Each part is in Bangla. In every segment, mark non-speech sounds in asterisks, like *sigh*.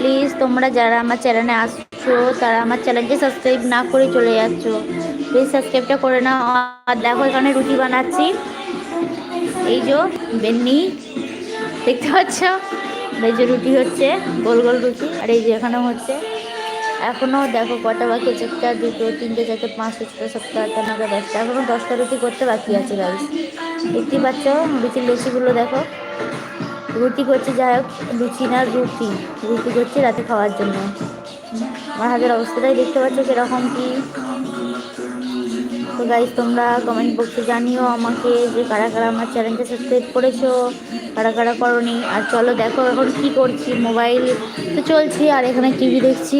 প্লিজ তোমরা যারা আমার চ্যানেলে আসছো, তারা আমার চ্যানেলকে সাবস্ক্রাইব না করে চলে যাচ্ছ। প্লিজ সাবস্ক্রাইবটা করে নাও। আর দেখো, এখানে রুটি বানাচ্ছি। এই যে বেন্নি, দেখতে পাচ্ছ? এই যে রুটি হচ্ছে, গোল গোল রুটি। আর এই যে এখানেও হচ্ছে। এখনও দেখো কটা বাকি একটা, দুটো, তিনটে, চারটে, পাঁচটা, ছটা, সাতটা, আটটা নটা দশটা। এখনও দশটা রুটি করতে বাকি আছে গাইস দেখতেই পাচ্ছ? রুটির লুচিগুলো দেখো। রুটি করছে, যাই হোক, লুচি না, রুটি। রুটি করছে রাতে খাওয়ার জন্য। আমার হাতের অবস্থাটাই দেখতে পাচ্ছ কীরকম কি। তো গাইজ তোমরা কমেন্ট বক্সে জানিও আমাকে যে কারা কারা আমার চ্যানেলকে সাবস্ক্রাইব করেছ, কারা কারা করনি। আর চলো দেখো এখন কি করছি মোবাইল তো চলছি, আর এখানে টিভি দেখছি।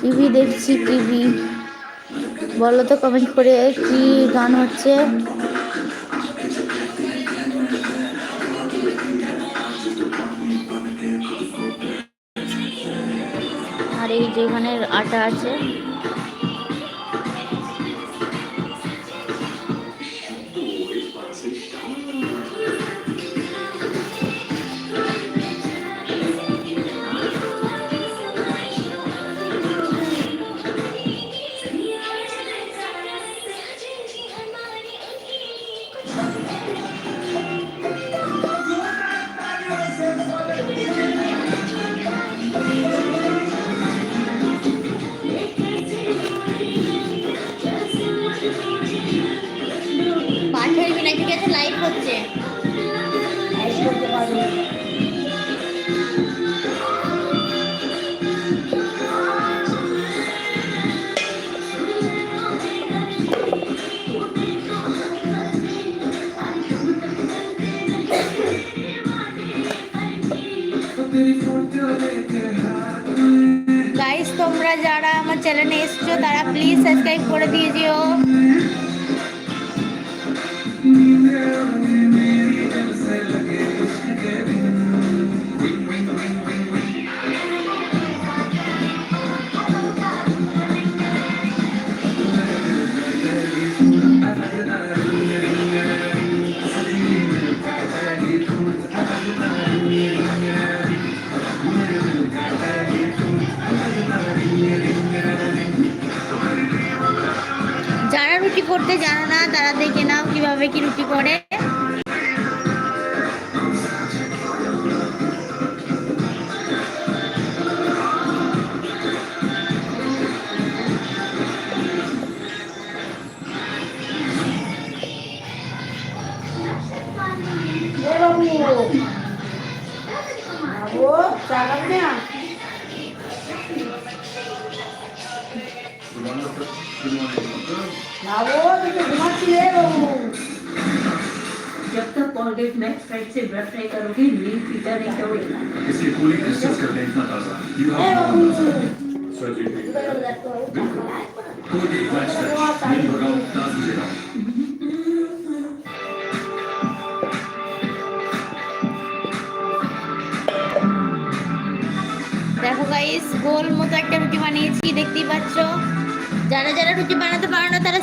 টিভি দেখছি টিভি বলো তো কমেন্ট করে কি গান হচ্ছে? এই যেখানে আটা আছে। চ্যানেলে এসছো তারা প্লিজ সাবস্ক্রাইব করে দিয়ে যেও।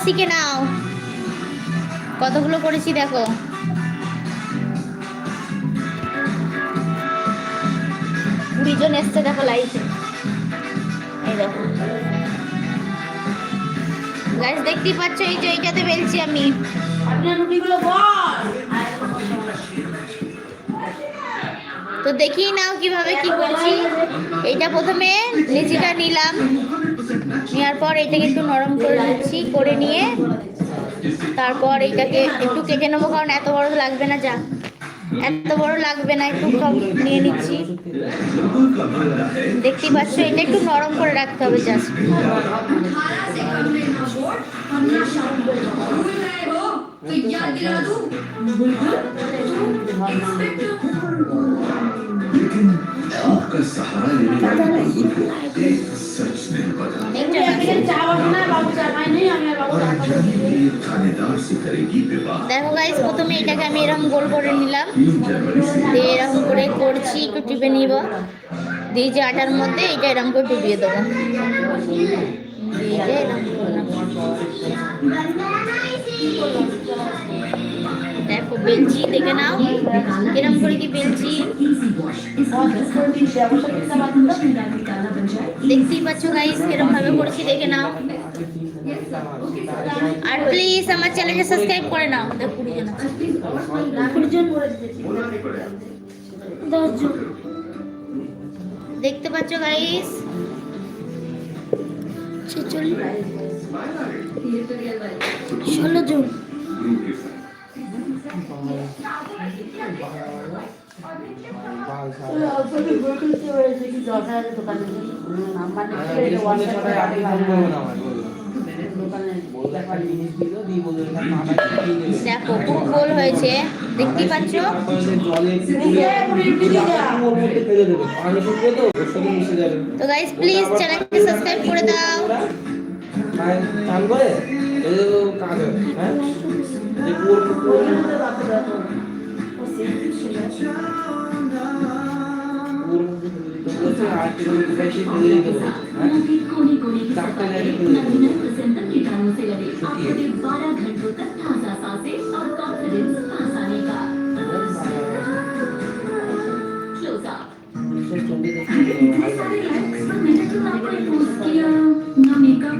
শিখে নাও। কতগুলো করেছি দেখো। কুড়ি জন এসছে দেখো লাইফে এই দেখো। গাইস দেখতেই পাচ্ছ এই যে এইটাতে বেলছি আমি। তো দেখি নাও কীভাবে কি করছি। এইটা প্রথমে লিচিটা নিলাম। নেওয়ার পর এটাকে একটু নরম করে নিচ্ছি করে নিয়ে তারপর এইটাকে একটু কেটে নেবো কারণ এত বড় লাগবে না যা এত বড় লাগবে না একটু কম নিয়ে নিচ্ছি দেখতেই পাচ্ছ এটা একটু নরম করে রাখতে হবে জাস্ট लेकिन आपका सहारा लेने वाले बुजुर्ग को एक দেখো গাইস প্রথমে এটাকে আমি এরকম গোল করে নিলাম। দিয়ে এরকম করে করছি একটু টিপে নিব। দিয়ে যে আটার মধ্যে এটা এরকম করে ডুবিয়ে দেবো। দিয়ে এরকম করলাম। বেলচি দেখে নাও। কিরম করে কি বেলচি দেখতেই পাচ্ছ গাইস কিরম ভাবে করছি দেখে নাও। আর প্লিজ আমার চ্যানেলকে সাবস্ক্রাইব করে নাও। দেখতে পাচ্ছ গাইস ছেচল্লিশ। ষোলো জন দেখো খুব গোল হয়েছে? দেখতেই পাচ্ছ? তো গাইস প্লিজ চ্যানেলকে সাবস্ক্রাইব করে দাও। এই কাজ হয়, de corpo com o बारह घंटों तक ताजा सांसें और कॉन्फिडेंस पास आने का क्लोज अप इतने सारे लुक्स ना मैंने तो आपको पोस्ट किया ना मेकअप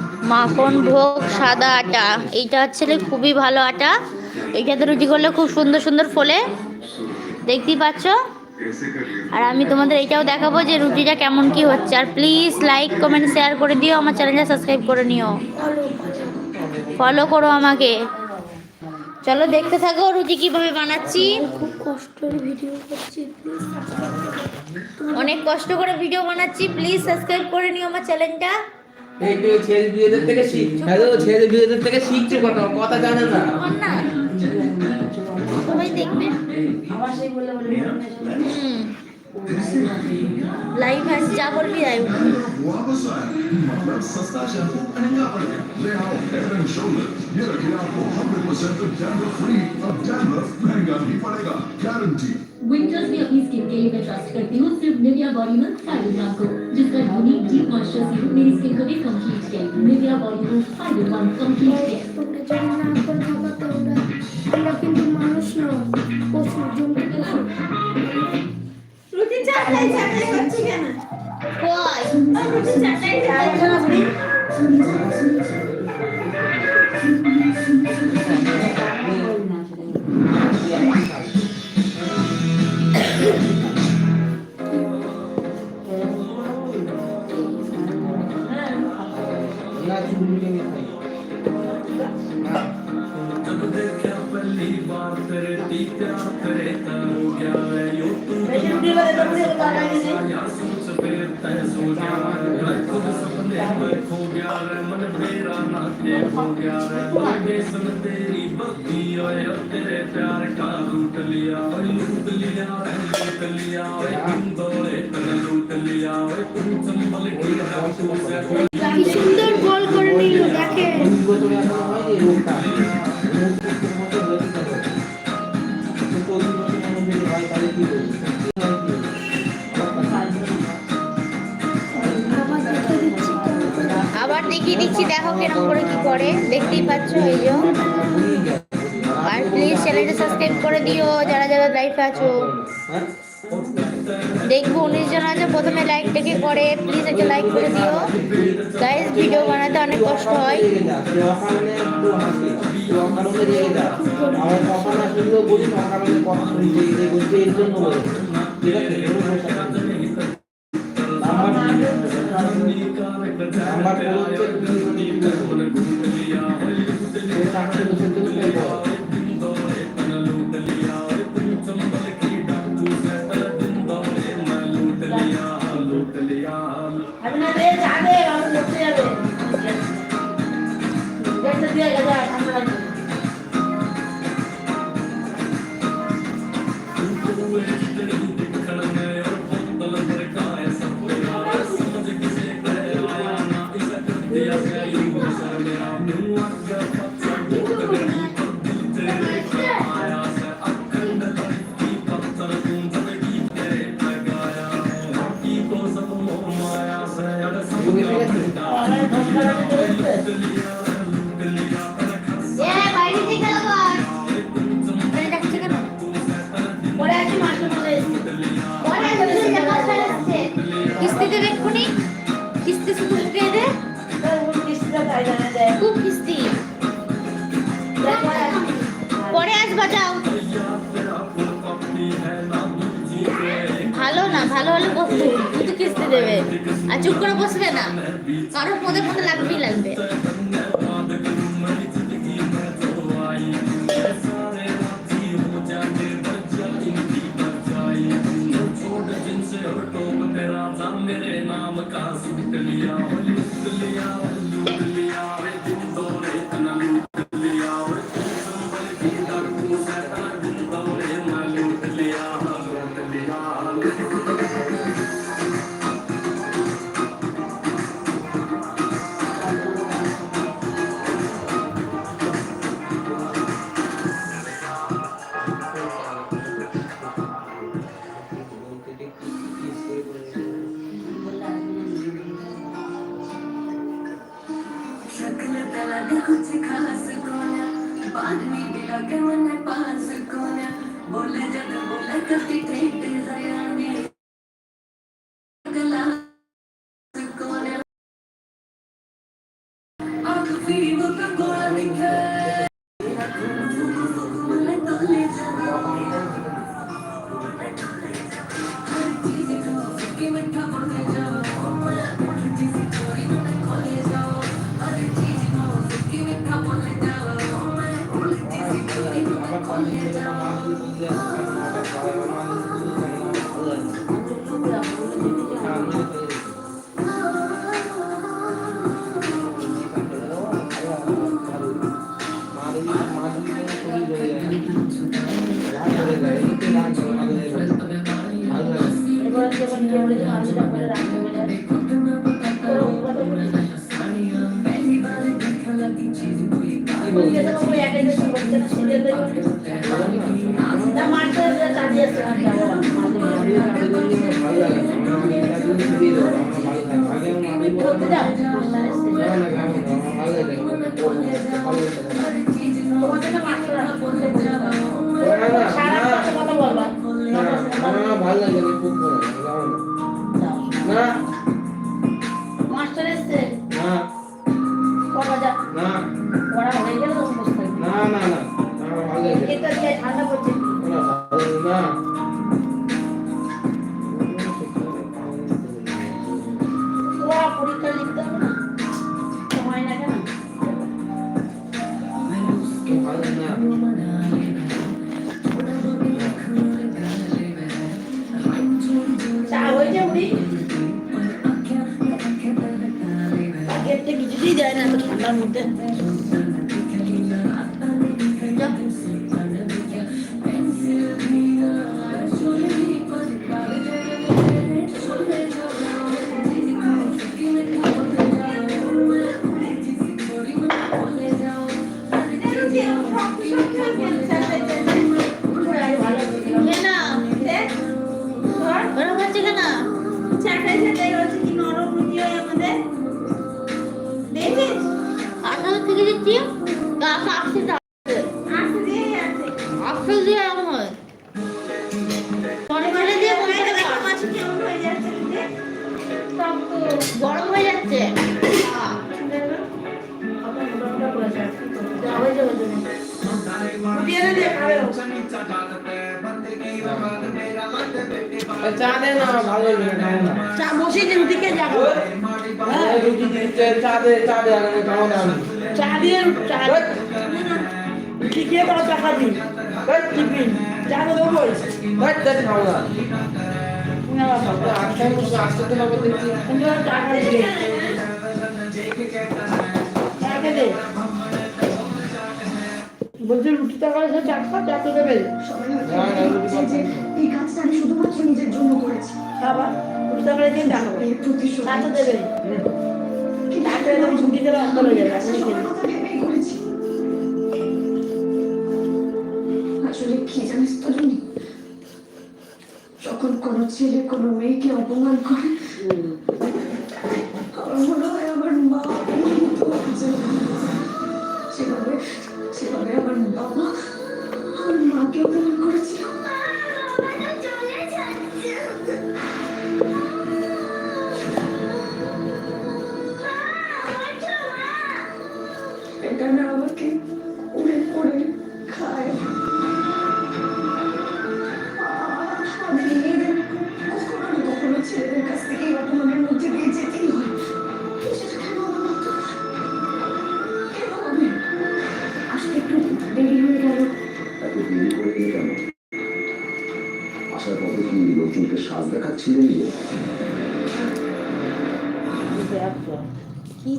মাখন ভোগ সাদা আটা। এইটা হচ্ছে খুবই ভালো আটা। এইটাতে রুটি করলে খুব সুন্দর সুন্দর ফলে। দেখতেই পাচ্ছ? আর আমি তোমাদের এটাও দেখাবো যে রুটিটা কেমন কি হচ্ছে। আর প্লিজ লাইক কমেন্ট শেয়ার করে দিও। আমার চ্যানেলটা সাবস্ক্রাইব করে নিও। ফলো করো আমাকে। চলো দেখতে থাকো রুটি কীভাবে বানাচ্ছি। খুব কষ্টের ভিডিও করছি অনেক কষ্ট করে ভিডিও বানাচ্ছি। প্লিজ সাবস্ক্রাইব করে নিও আমার চ্যানেলটা একটু ছেলে বিয়েদের থেকে শিখ হ্যালো ছেলে বিয়েদের থেকে শিখছে কথা কথা জানে না আমার না সবাই দেখবে লাইভ আছে যা বলবি তাই উঠবে। वापस आया मतलब सस्ता शैम्पू महंगा पड़ गया ले आओ हेड एंड शोल्डर ये रखे आपको 100% डैंड्रफ फ्री अब डैंड्रफ महंगा नहीं पड़ेगा गारंटी विंटर्स में अपनी स्किन के लिए मैं ट्रस्ट करती हूँ सिर्फ Nivea body milk five in one को जिसका unique deep Please include complete state media volume 51 one state. কেন? তো চল্লিশ বছরের মধ্যে যদি হয় তাহলে কি করব? কি হয় কি হবে? আবার দেখিয়ে দিচ্ছি করে। দেখো কেরম করে কি করে দেখতেই পাচ্ছ, এই আর প্লিজ চ্যানেলটা সাবস্ক্রাইব করে দিও লাইভে আছো দেখব উনিশ জন আছে, প্রথমে লাইকটাকে করে প্লিজ একটা লাইক করে দিও। গাইজ ভিডিও বানাতে অনেক কষ্ট হয়। আমার কিস্তিতে দেখুনি কিস্তি শুধু ঢুকে দে। খুব কিস্তি। পরে আসবা, যাও। ভালো না, ভালো হলে বসবে কিন্তু কিস্তি দেবে। আর চুপ করে বসবে না। কারোর পদে পদে লাগবেই লাগবে। Vietnam. দিচ্ছি গাছ আসছে আসছে দিয়ে আমার চা দে না ভালো চা বসিয়ে দিকে যাব হ্যাঁ, চা দে চা দে খাওয়া দাওয়া খাব চা দিয়ে চা কি তারা টাকা দিন টিফিন। চা তো দেবো খাব না টাকা দিয়ে টাকা দে বলছি রুটি টাকা এসে চারটা চারটে দেবে। এই কাজটা আমি শুধুমাত্র নিজের জন্য করেছি। বাবা রুটি টাকা দিয়ে টাকা দেবে। হয়ে যাবে আসলে কি জানিস তো যখন কোনো ছেলে কোনো মেয়েকে অপমান করে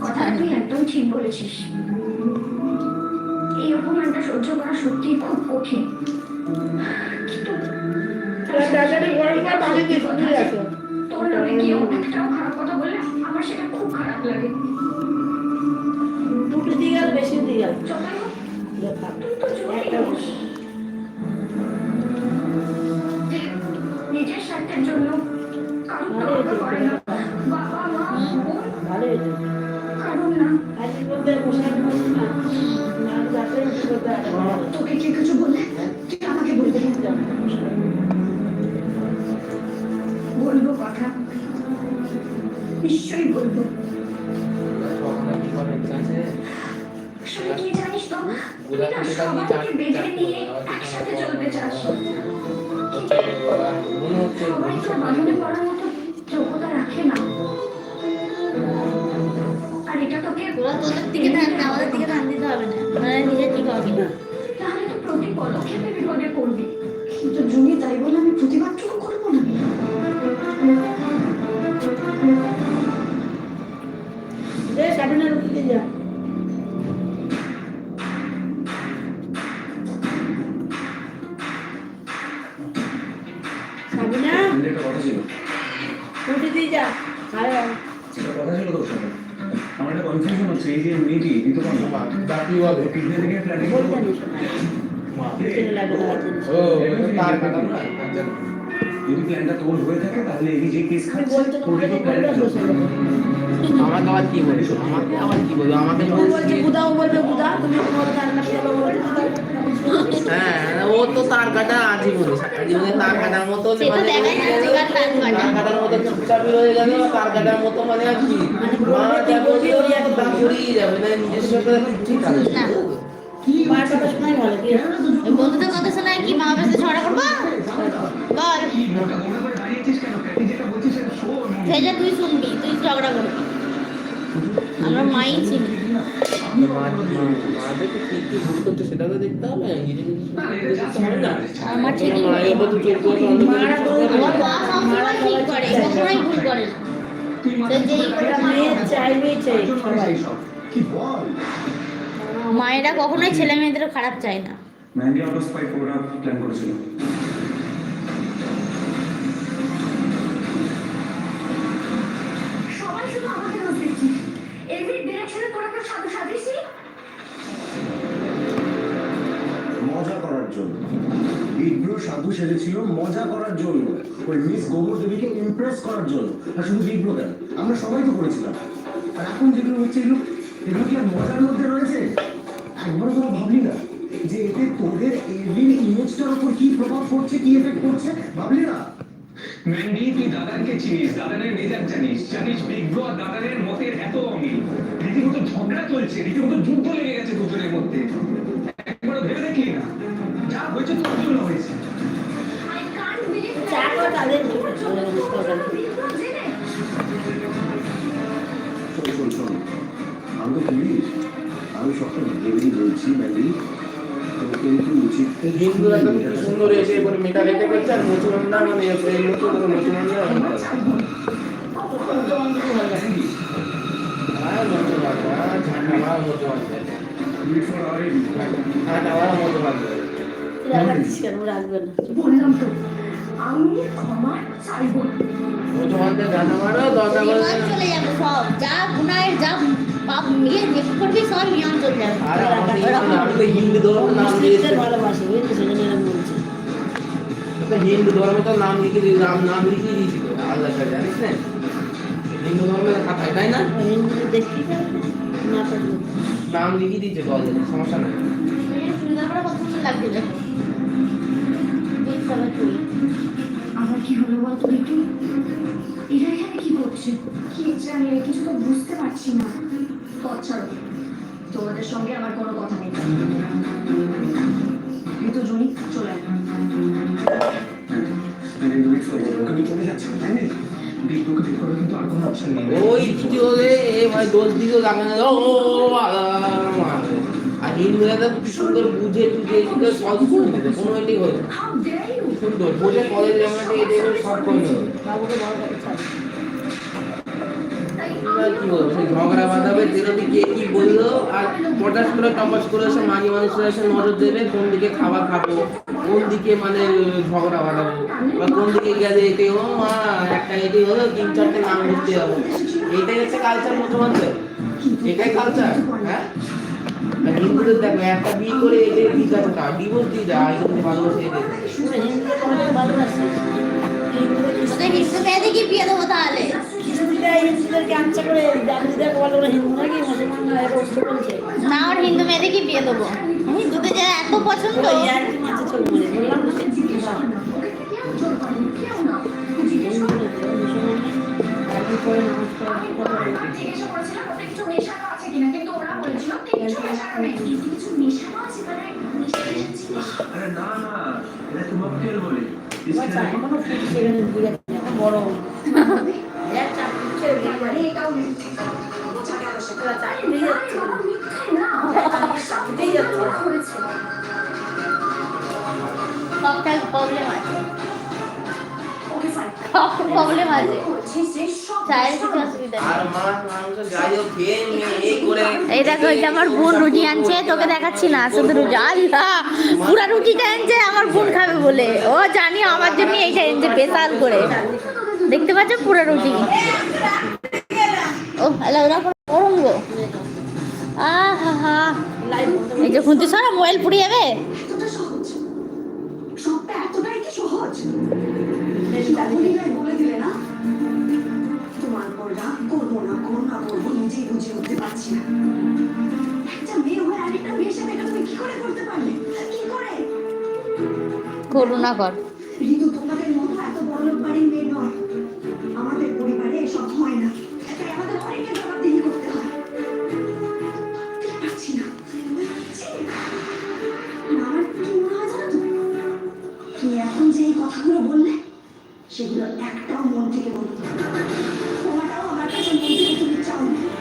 কথা তুই একদম ঠিক বলেছিস। এই অপমানটা সহ্য করা সত্যিই খুব কঠিন। তোর নামে কেউ একটাও খারাপ কথা বললে আমার সেটা খুব খারাপ লাগে। গেল বেশি দিয়ে গেল একসাথে চলতে চাস মনে হচ্ছে বাঁধনে পড়ার মতো যোগ্যতা রাখে না। আর এটা তোকে তোদের দিকে ধ্যান আমাদের দিকে ধ্যান দিতে হবে না। মানে নিজে ঠিক হবে না। তাহলে তো প্রতি পদক্ষেপে বিপদে পড়বি। কিন্তু জুনি তাই বলে আমি প্রতিবাদটুকু বাকি প্ল্যানটা তোর হয়ে থাকে তাহলে এই যে কেস খাচ্ছে বলতে তোর তোমাকে তো প্ল্যানটা আমাকে আবার কি বলছো আমাকে আবার কি বলছো আমাকে বলছে বুদাও বলবে বুদা তুমি তোমার রান্না করো হ্যাঁ ও তো তার কাটা আজীবনে। জীবনে তার কাটার মতো মানে দেখাই যাচ্ছে কার। তার কাটার মতো চুপচাপ রয়ে যাবে তার কাটার মতো মানে আর কি? মা যা বলবে যাবে না নিজস্ব একটা ঠিক আছে। না মায়ের কথা শোনাই ভালো কি বন্ধুদের কথা শোনায় কি? মা বাবার সাথে ঝগড়া করব? বল। তুই শুনবি তুই ঝগড়া করবি। আমরা মাই চিনি। আমার ঠিকই মারা করে আমার মা সবসময় ঠিক করে কখনোই ভুল করে না। যেই করে মায়ের মেয়ে চাইবেই চাই সবাই। কি বল? মায়েরা কখনোই ছেলে মেয়েদের খারাপ চায় না। প্ল্যান করেছিল। মজা করার জন্য। বিগ্র সাধু সেজেছিল মজা করার জন্য। ওই মিস গোবর দেবীকে ইমপ্রেস করার জন্য। আর শুধু বিগ্র কেন? আমরা সবাই তো করেছিলাম। আর এখন যেগুলো হচ্ছে এগুলো এগুলো কি আর মজার মধ্যে রয়েছে? একবার তোরা ভাবলি না যে এতে তোদের এভির ইমেজটার উপর কি প্রভাব পড়ছে কি এফেক্ট পড়ছে? ভাবলি না ম্যান্ডি তুই দাদানকে চিনিস দাদানের মেজাজ জানিস জানিস বিগ ব্রো আর দাদানের মতের এত অমিল। রীতিমতো ঝগড়া চলছে রীতিমতো যুদ্ধ লেগে গেছে দুজনের মধ্যে। একবার ভেবে দেখলি না? যা হয়েছে তোর জন্য হয়েছে। সবটা ভেবেই বলছি হিন্দু একদম সুন্দর এসে করে মেটা রেখে করছে আর মুসলমানরা মানে এই মুসলমানরা। মুসলমানদের মারো, চলে যাবে সব। যা গুনাহের যা করবি চলে যাবে আমি তো হিন্দু ধর্ম নাম দিয়েছি ভালোবাসে বুঝলি সেজন্য এরকম বলছে হিন্দু ধর্মে তো নাম লিখে দিয়ে রাম নাম লিখিয়ে দিয়েছিল আল্লাহ জানিস না হিন্দু ধর্মের খাতায় তাই না নাম লিখিয়ে দিয়েছে দল সমস্যা নেই কত সুন্দর লাগছে রে দুই সবার চুড়ি আমার কি হলো এরা এখানে কি করছে? কি জানি কিছু তো বুঝতে পারছি না। পথ ছাড়ো তোমাদের সঙ্গে আমার কোনো কথা নেই। এই তো জনি চলে কিন্তু ওই এ ভাই দোষ দিকেও ও আর হিন্দুরা তো সুন্দর বুঝে টুঝে এগুলো সব কোনো এটি হয়ে? সুন্দর বোঝে কলেজ আমরা এটা সব করে কি বলব? সেই ঝগড়া বাঁধাবে যেরকম কে কি বলল আর পটাশ করে টপাস করে এসে মাঝে মানুষরা এসে নজর দেবে কোন দিকে খাবার খাব কোন দিকে মানে ঝগড়া বাঁধাবো বা কোন দিকে গেলে এটি ও মা একটা এটি হলো তিন চারটে নাম লিখতে যাব। এইটাই হচ্ছে কালচার মুসলমানদের এটাই কালচার হ্যাঁ? হিন্দুদের দেখো একটা বিয়ে করে এদের ঠিক আছে তা? ডিভোর্স দিয়ে দেয় কিন্তু ভালোবাসে এদের। হিন্দু কি বিয়ে দেবো তাহলে। খিচুড়িটা হিন্দুদেরকে করে হিন্দুদের বলে হিন্দু নাকি এরকম বলছে না ওর হিন্দু মেয়েদের কি বিয়ে দেবো? হিন্দুদের যারা এত পছন্দ। আর কি মাঝে চলে বললাম না মানে আরে না এটা তো বলে বড়। *laughs* মানে মিথ্যে এই দেখো আমার বোন রুটি আনছে, তোকে দেখাচ্ছি না, শুধু রুটি আল্লাহ, পুরা রুটিটা আনছে, আমার বোন খাবে বলে। ও জানি আমার জন্য এইটা এনেছে, স্পেশাল করে। দেখতে পাচ্ছ পুরো রুটি? ও হ্যালো ওরা গরম গো আহা হা এই যে খুঁজতে সারা মোবাইল পুড়ে যাবে? সবটা এতটাই কি সহজ বলে দিলে না তোমার পর রাগ করব না করুণা করব নিজেই বুঝে উঠতে পারছি না একটা মেয়ে হয়ে আরেকটা মেয়ের সাথে এটা তুমি কি করে। করতে পারলে কি করে করুণা কর। ঋতু তোমাদের মতো এত বড় বাড়ির মেয়ে যে এই কথাগুলো বললে, সেগুলো একটাও মন থেকে বলতে তোমাটাও আমার কাছে মন থেকে তুমি চাও না।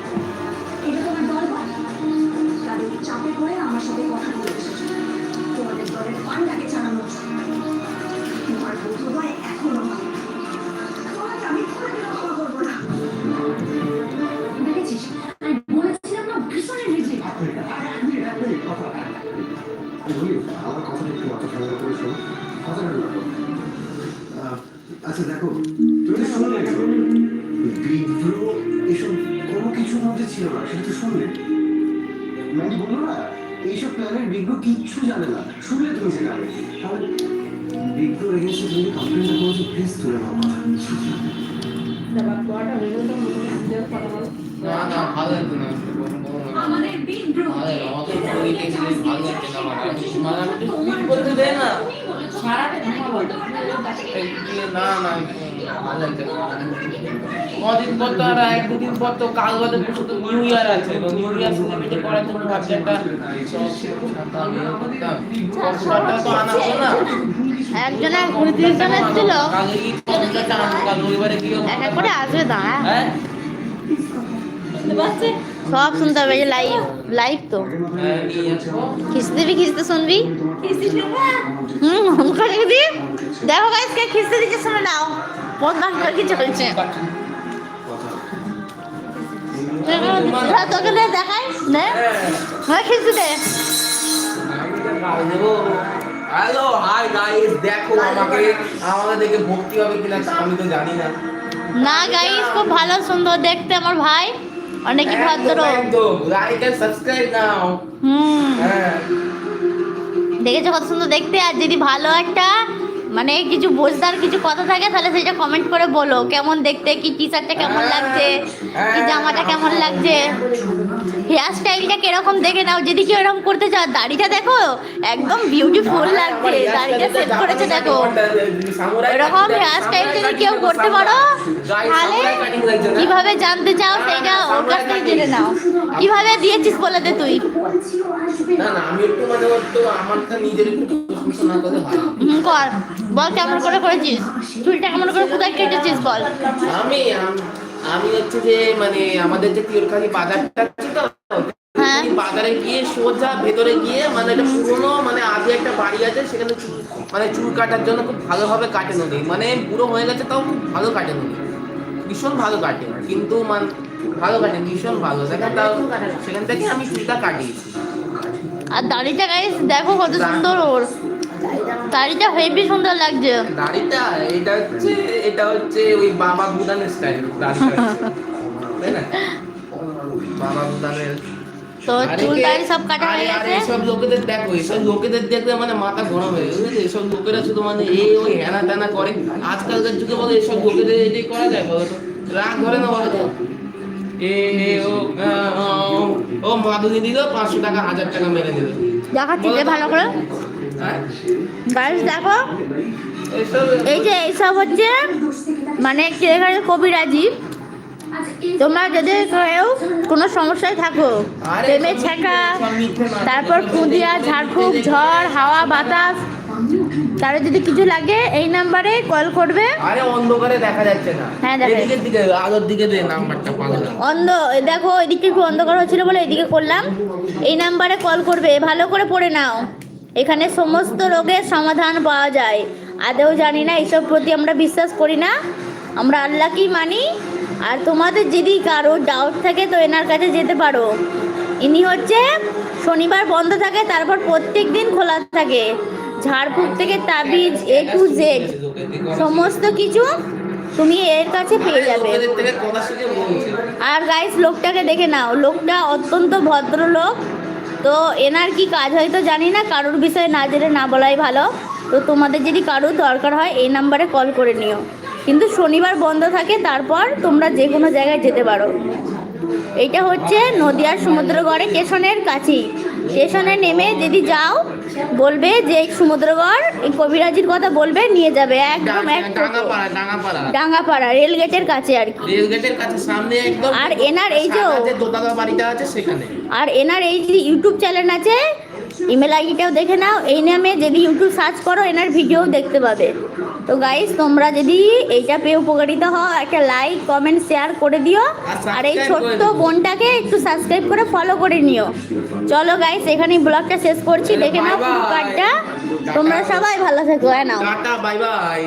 আমাদের অত বই টেক্সট ভালো লাগছে না আমার মানে আমি তো দেয় না সারাটা না না ভালো লাগছে কদিন পর তো আর এক দুদিন পর তো কাল বাদে তো নিউ ইয়ার আছে। তো নিউ ইয়ার সেলিব্রেট করার জন্য ভাবছি একটা তো আনা হলো না একজন এক উনত্রিশ জন এসেছিল। কাল ঈদ কম্পিউটারটা আনব কাল রবিবারে গিয়ে এক করে আসবে দাঁড়া। হ্যাঁ? সব শুনতে হবে যে লাইভ লাইভ তো। খিস্তি দিবি খিস্তি শুনবি? হুম দি দেখো গাইস কে খিস্তি দিচ্ছে শুনে নাও। বদমাস কি চলছে? তোকে দে দেখাই নে। হ্যাঁ খিস্তি দে। হ্যালো হাই গাইস দেখো আমাকে। আমাকে দেখে ভক্তি হবে কিনা আমি তো জানি না। না গাইস খুব ভালো সুন্দর দেখতে আমার ভাই। অনেকই ভদ্র। লাইক এন্ড সাবস্ক্রাইব নাও হুম। হ্যাঁ। দেখেছ কত সুন্দর দেখতে? আর যদি ভালো একটা মানে কিছু বোঝদার কিছু কথা থাকে তাহলে সেটা কমেন্ট করে বলো। কেমন দেখতে? কি টি শার্টটা কেমন লাগছে? কি জামাটা কেমন লাগছে? হেয়ার স্টাইলটা কীরকম দেখে নাও। যদি কেউ এরকম করতে চাও দাড়িটা দেখো একদম বিউটিফুল লাগছে। দাড়িটা সেট করেছে দেখো। এরকম হেয়ার স্টাইল যদি কেউ করতে পারো তাহলে কীভাবে জানতে চাও সেইটা ওর কাছ থেকে জেনে নাও। কীভাবে দিয়েছিস বলে দে তুই? না না আমি একটু মানে ওর তো নিজের একটু হয় কর। বল কেমন করে করেছিস? চুলটা কেমন করে কোথায় কেটেছিস বল? আমি আমি হচ্ছে যে মানে আমাদের যে তিরখালি বাজারটা আছে তো হ্যাঁ। বাজারে গিয়ে সোজা ভেতরে গিয়ে মানে একটা পুরোনো মানে আগে একটা বাড়ি আছে সেখানে চুল- মানে চুল কাটার জন্য খুব ভালোভাবে কাটে নদী। মানে বুড়ো হয়ে গেছে তাও খুব ভালো কাটে নদী। ভীষণ ভালো কাটে কিন্তু মান ভালো কাটে ভীষণ ভালো। দেখেন তাও সেখান থেকে আমি চুলটা কাটিয়েছি। আর দাড়িটা গাইস দেখো কত সুন্দর ওর। দাড়িটা হেভি সুন্দর লাগছে। দাড়িটা এটা হচ্ছে এটা হচ্ছে ওই বাবা বুদানের স্টাইল তাই না? বাবা বুদানের তো চুল দাড়ি সব কাটা হয়ে আরে- আরে গেছে? এসব লোকেদের দেখো এসব লোকেদের দেখলে মানে মাথা গরম হয়ে গেছে এসব লোকেরা শুধু মানে ওই করে। আজকালকার যুগে বলে এসব লোকেদের এটাই করা যায় বলো তো? রাগ ধরে না বলো তো? এ এ, ও ও, মাধুরী দিল পাঁচশো টাকা হাজার টাকা মেরে দিল। দেখাচ্ছি ভালো করে। গাইস দেখো এই যে এইসব হচ্ছে মানে এখানে কবিরাজি। তোমরা যদি কেউ কোনো সমস্যায় থাকো প্রেমে ছেঁকা। তারপর খুঁদিয়া ঝাড়ফুঁক ঝড় হাওয়া বাতাস তার যদি কিছু লাগে এই নাম্বারে কল করবে। আরে অন্ধকারে দেখা যাচ্ছে না। হ্যাঁ, দেখা দিকে আলোর দিকে দে নাম্বারটা পাগল অন্ধ দেখো এদিকে একটু অন্ধকার হচ্ছিল বলে এদিকে করলাম। এই নাম্বারে কল করবে ভালো করে পড়ে নাও। এখানে সমস্ত রোগের সমাধান পাওয়া যায়। আদেও জানি না এইসব প্রতি আমরা বিশ্বাস করি না। আমরা আল্লাহকেই মানি। আর তোমাদের যদি কারও ডাউট থাকে, তো এনার কাছে যেতে পারো। ইনি হচ্ছে, শনিবার বন্ধ থাকে, তারপর প্রত্যেক দিন খোলা থাকে। ঝাড়ফুঁক থেকে তাবিজ এ টু জেড সমস্ত কিছু তুমি এর কাছে পেয়ে যাবে। আর গাইস লোকটাকে দেখে নাও। লোকটা অত্যন্ত ভদ্রলোক। তো এনার কি কাজ হয়তো জানি না কারোর বিষয়ে না জেনে না বলাই ভালো। তো তোমাদের যদি কারোর দরকার হয় এই নাম্বারে কল করে নিও। কিন্তু শনিবার বন্ধ থাকে তারপর তোমরা যে কোনো জায়গায় যেতে পারো। এইটা হচ্ছে নদিয়ার সমুদ্রগড়ে স্টেশনের কাছেই স্টেশনে নেমে যদি যাও বলবে যে সমুদ্রগড় এই কবিরাজির কথা বলবে নিয়ে যাবে একদম এক ডাঙ্গাপাড়া ডাঙ্গাপাড়া ডাঙ্গাপাড়া রেল গেটের কাছে আর কি। রেল গেটের কাছে সামনে একদম আর এনার এই যে- যে দোতলা বাড়িটা আছে সেখানে। আর এনার এই যে ইউটিউব চ্যানেল আছে ইমেল আইডিটাও দেখে নাও। এই নামে যদি ইউটিউব সার্চ করো এনার ভিডিও দেখতে পাবে। তো গাইস তোমরা যদি এইটা পেয়ে উপকারিত হও একটা লাইক কমেন্ট শেয়ার করে দিও। আর এই ছোট্ট বোনটাকে একটু সাবস্ক্রাইব করে ফলো করে নিও। চলো গাইস এখানেই ব্লগটা শেষ করছি। দেখে নাও পুরো কার্ডটা তোমরা সবাই ভালো থাকো হ্যাঁ নাও টাটা বাই বাই